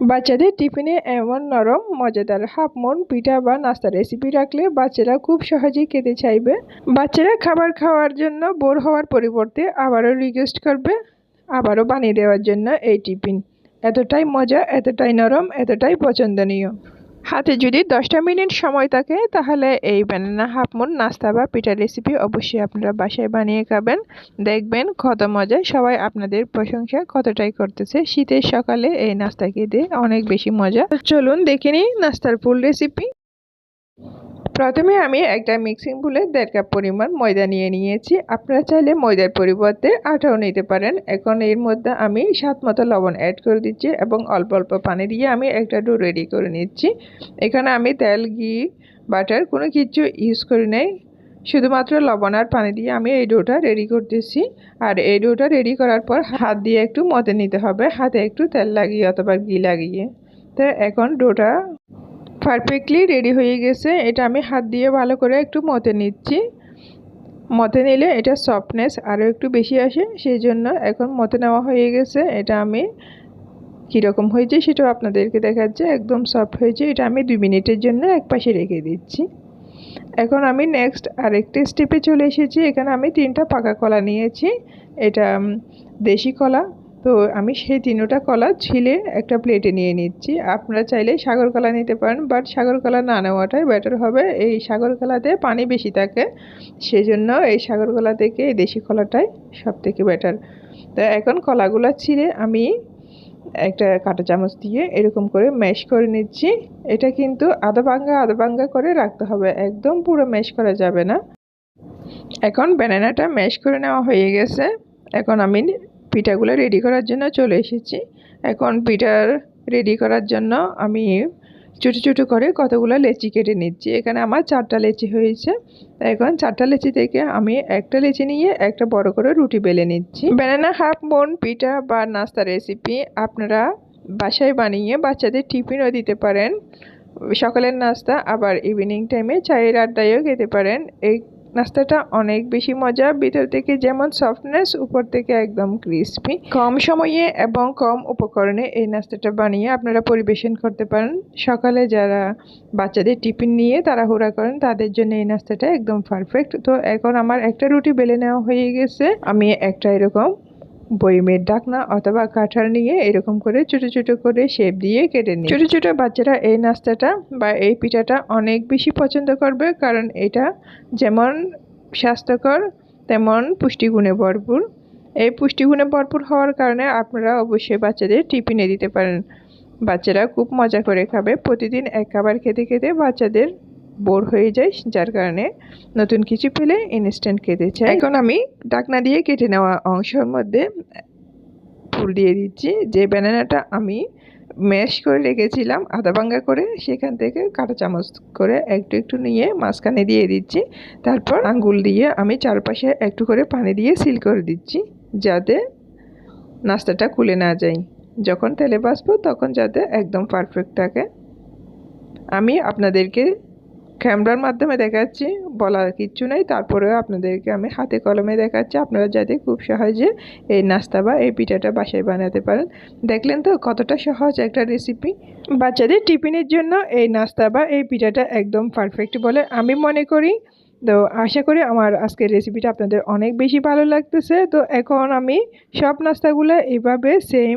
বাচ্চাদের টিফিনে এমন নরম, মজাদার হাফ মন পিঠা বা নাস্তা রেসিপি রাখলে বাচ্চারা খুব সহজেই খেতে চাইবে। বাচ্চারা খাবার খাওয়ার জন্য বোর হওয়ার পরিবর্তে আবারও রিকোয়েস্ট করবে, আবারও বানিয়ে দেওয়ার জন্য এই টিফিন। এতটাই মজা, এতটাই নরম, এতটাই পছন্দনীয়। হাতে যদি দশটা মিনিট সময় থাকে, তাহলে এই ব্যানানা হাফমুন নাস্তা বা পিঠা রেসিপি অবশ্যই আপনারা বাসায় বানিয়ে খাবেন। দেখবেন কত মজা, সবাই আপনাদের প্রশংসা কতটাই করতেছে। শীতের সকালে এই নাস্তা খেতে অনেক বেশি মজা। চলুন দেখে নিই নাস্তার ফুল রেসিপি প্রথমে আমি একটা মিক্সিং বুলে দেড় কাপ পরিমাণ ময়দা নিয়ে নিয়েছি। আপনারা চাইলে ময়দার পরিবর্তে আটাও নিতে পারেন। এখন এর মধ্যে আমি সাত মতো লবণ অ্যাড করে দিচ্ছি এবং অল্প অল্প পানি দিয়ে আমি একটা ডো রেডি করে নিচ্ছি। এখানে আমি তেল, ঘি বাটার কোনো কিছু ইউজ করি নাই। শুধুমাত্র লবণ আর পানি দিয়ে আমি এই ডোটা রেডি করতেছি। আর এই ডোটা রেডি করার পর হাত দিয়ে একটু মতে নিতে হবে। হাতে একটু তেল লাগিয়ে অথবা ঘি লাগিয়ে। তো এখন ডোটা পারফেক্টলি রেডি হয়ে গেছে। এটা আমি হাত দিয়ে ভালো করে একটু মতে নিচ্ছি। মতে নিলে এটা সফটনেস আরও একটু বেশি আসে সেই জন্য এখন মতে নেওয়া হয়ে গেছে। এটা আমি কীরকম হয়েছে সেটাও আপনাদেরকে দেখাচ্ছে। একদম সফট হয়েছে। এটা আমি দুই মিনিটের জন্য এক পাশে রেখে দিচ্ছি। এখন আমি নেক্সট আরেকটি স্টেপে চলে এসেছি। এখানে আমি তিনটা পাকা কলা নিয়েছি। এটা দেশি কলা। তো আমি সেই তিনোটা কলা ছিলে একটা প্লেটে নিয়ে নিচ্ছি। আপনারা চাইলে সাগর কলা নিতে পারেন বাট সাগর কলা না নেওয়াটাই বেটার হবে। এই সাগর কলাতে পানি বেশি থাকে সেই জন্য এই সাগর কলা থেকে এই দেশি কলাটাই সব থেকে বেটার তো এখন কলাগুলো ছিঁড়ে আমি একটা কাঁটা চামচ দিয়ে এরকম করে ম্যাশ করে নিচ্ছি। এটা কিন্তু আধা ভাঙ্গা আধা ভাঙ্গা করে রাখতে হবে, একদম পুরো ম্যাশ করা যাবে না। এখন ব্যানানাটা ম্যাশ করে নেওয়া হয়ে গেছে। এখন আমি পিঠাগুলো রেডি করার জন্য চলে এসেছি। এখন পিঠার রেডি করার জন্য আমি ছোটো ছোটো করে কতগুলো লেচি কেটে নিচ্ছি। এখানে আমার চারটা লেচি হয়েছে। এখন চারটা লেচি থেকে আমি একটা লেচি নিয়ে একটা বড় করে রুটি বেলে নিচ্ছি। ব্যানানা হাফ বোন পিঠা বা নাস্তা রেসিপি আপনারা বাসায় বানিয়ে বাচ্চাদের টিফিনও দিতে পারেন। সকালের নাস্তা আবার ইভিনিং টাইমে চায়ের আড্ডায়ও খেতে পারেন। এই নাস্তাটা অনেক বেশি মজা। ভিতর থেকে যেমন সফটনেস উপর থেকে একদম ক্রিসপি কম সময়ে এবং কম উপকরণে এই নাস্তাটা বানিয়ে আপনারা পরিবেশন করতে পারেন। সকালে যারা বাচ্চাদের টিফিন নিয়ে তারা হুড়া করেন, তাদের জন্য এই নাস্তাটা একদম পারফেক্ট তো এখন আমার একটা রুটি বেলে নেওয়া হয়ে গেছে। আমি একটা এরকম বইমের ডাকনা অথবা কাঁঠাল নিয়ে এরকম করে ছোট ছোট করে শেপ দিয়ে কেটে নিই ছোট ছোট বাচ্চারা এই নাস্তাটা বা এই পিঠাটা অনেক বেশি পছন্দ করবে কারণ এটা যেমন স্বাস্থ্যকর, তেমন পুষ্টিগুণে ভরপুর। এই পুষ্টিগুণে ভরপুর হওয়ার কারণে আপনারা অবশ্যই বাচ্চাদের টিফিনে দিতে পারেন। বাচ্চারা খুব মজা করে খাবে। প্রতিদিন এক খাবার খেতে খেতে বাচ্চাদের বোর হয়ে যায় যার কারণে নতুন কিছু পেলে ইনস্ট্যান্ট খেতে চাই। এখন আমি ডাকনা দিয়ে কেটে নেওয়া অংশের মধ্যে ফুল দিয়ে দিচ্ছি। যে ব্যানানাটা আমি ম্যাশ করে রেখেছিলাম, আদা ভাঙ্গা করে, সেখান থেকে কাঁটা চামচ করে একটু একটু নিয়ে মাঝখানে দিয়ে দিচ্ছি। তারপর আঙ্গুল দিয়ে আমি চারপাশে একটু করে পানি দিয়ে সিল করে দিচ্ছি, যাতে নাস্তাটা খুলে না যায়। যখন তেলে বাসবো তখন যাতে একদম পারফেক্ট থাকে। আমি আপনাদেরকে ক্যামেরার মাধ্যমে দেখাচ্ছি, বলার কিচ্ছু নেই। তারপরেও আপনাদেরকে আমি হাতে কলমে দেখাচ্ছি। আপনারা যাতে খুব সহজে এই নাস্তা বা এই পিঠাটা বাসায় বানাতে পারেন। দেখলেন তো কতটা সহজ একটা রেসিপি বাচ্চাদের টিফিনের জন্য এই নাস্তা বা এই পিঠাটা একদম পারফেক্ট বলে আমি মনে করি। তো আশা করি আমার আজকের রেসিপিটা আপনাদের অনেক বেশি ভালো লাগতেছে। তো এখন আমি সব নাস্তাগুলো এইভাবে সেম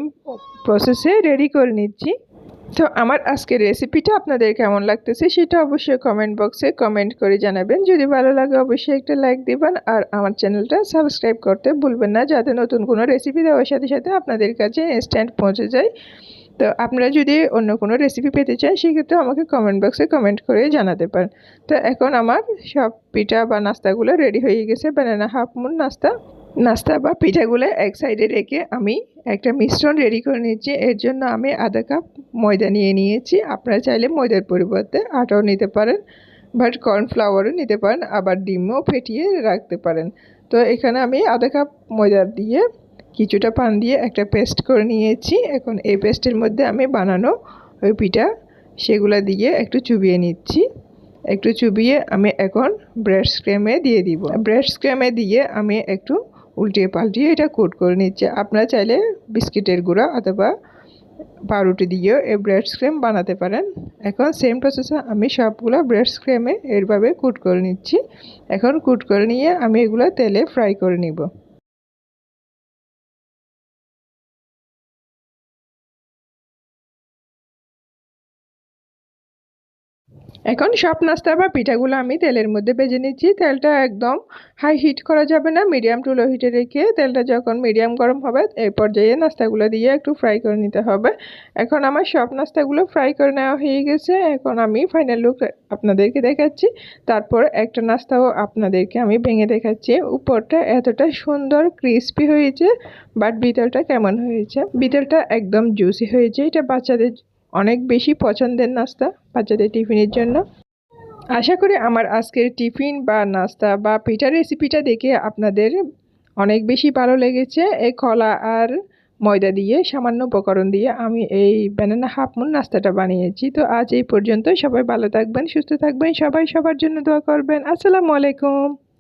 প্রসেসে রেডি করে নিচ্ছি। তো আমার আজকের রেসিপিটা আপনাদের কেমন লাগতেছে সেটা অবশ্যই কমেন্ট বক্সে কমেন্ট করে জানাবেন। যদি ভালো লাগে অবশ্যই একটা লাইক দিবেন আর আমার চ্যানেলটা সাবস্ক্রাইব করতে ভুলবেন না যাতে নতুন কোনো রেসিপি দেওয়ার সাথে সাথে আপনাদের কাছে ইনস্ট্যান্ট পৌঁছে যায়। তো আপনারা যদি অন্য কোনো রেসিপি পেতে চান সেক্ষেত্রে আমাকে কমেন্ট বক্সে কমেন্ট করে জানাতে পারেন। তো এখন আমার সব পিঠা বা নাস্তাগুলো রেডি হয়ে গেছে। ব্যানানা হাফ মুন নাস্তা। নাস্তা বা পিঠাগুলো এক সাইডে রেখে আমি একটা মিশ্রণ রেডি করে নিচ্ছি এর জন্য আমি আধা কাপ ময়দা নিয়ে নিয়েছি। আপনারা চাইলে ময়দার পরিবর্তে আটাও নিতে পারেন, বাট কর্নফ্লাওয়ারও নিতে পারেন, আবার ডিমও ফেটিয়ে রাখতে পারেন। তো এখানে আমি আধা কাপ ময়দা দিয়ে কিছুটা পান দিয়ে একটা পেস্ট করে নিয়েছি। এখন এই পেস্টের মধ্যে আমি বানানো ওই পিঠা সেগুলো দিয়ে একটু চুবিয়ে নিচ্ছি। একটু চুবিয়ে আমি এখন ব্রেড স্ক্রেমে দিয়ে দিব। ব্রেড স্ক্রেমে দিয়ে আমি একটু উল্টিয়ে পাল্টিয়ে এটা কোট করে নিচ্ছে। আপনারা চাইলে বিস্কিটের গুঁড়া অথবা পাউরুটি দিয়েও এই ব্রেড স্ক্রেম বানাতে পারেন। এখন সেম প্রসেসে আমি সবগুলো ব্রেড স্ক্রেমে এরভাবে কুট করে নিচ্ছি। এখন কুট করে নিয়ে আমি এগুলো তেলে ফ্রাই করে নিব। এখন সব নাস্তা বা পিঠাগুলো আমি তেলের মধ্যে ভেজে নিচ্ছি। তেলটা একদম হাই হিট করা যাবে না মিডিয়াম টু লো হিটে রেখে তেলটা যখন মিডিয়াম গরম হবে, এই পর্যায়ে নাস্তাগুলো দিয়ে একটু ফ্রাই করে নিতে হবে। এখন আমার সব নাস্তাগুলো ফ্রাই করে নেওয়া হয়ে গেছে। এখন আমি ফাইনাল লুক আপনাদেরকে দেখাচ্ছি। তারপর একটা নাস্তাও আপনাদেরকে আমি ভেঙে দেখাচ্ছি। উপরটা এতটা সুন্দর ক্রিস্পি হয়েছে বাট ভিতরটা কেমন হয়েছে? ভিতরটা একদম জুসি হয়েছে। এটা বাচ্চাদের অনেক বেশি পছন্দের নাস্তা বাচ্চাদের টিফিনের জন্য। আশা করি আমার আজকের টিফিন বা নাস্তা বা পিঠা রেসিপিটা দেখে আপনাদের অনেক বেশি ভালো লেগেছে। এই কলা আর ময়দা দিয়ে, সামান্য উপকরণ দিয়ে আমি এই ব্যানানা হাফমুন নাস্তাটা বানিয়েছি। তো আজ এই পর্যন্ত সবাই ভালো থাকবেন, সুস্থ থাকবেন। সবাই সবার জন্য দোয়া করবেন। আসসালামু আলাইকুম।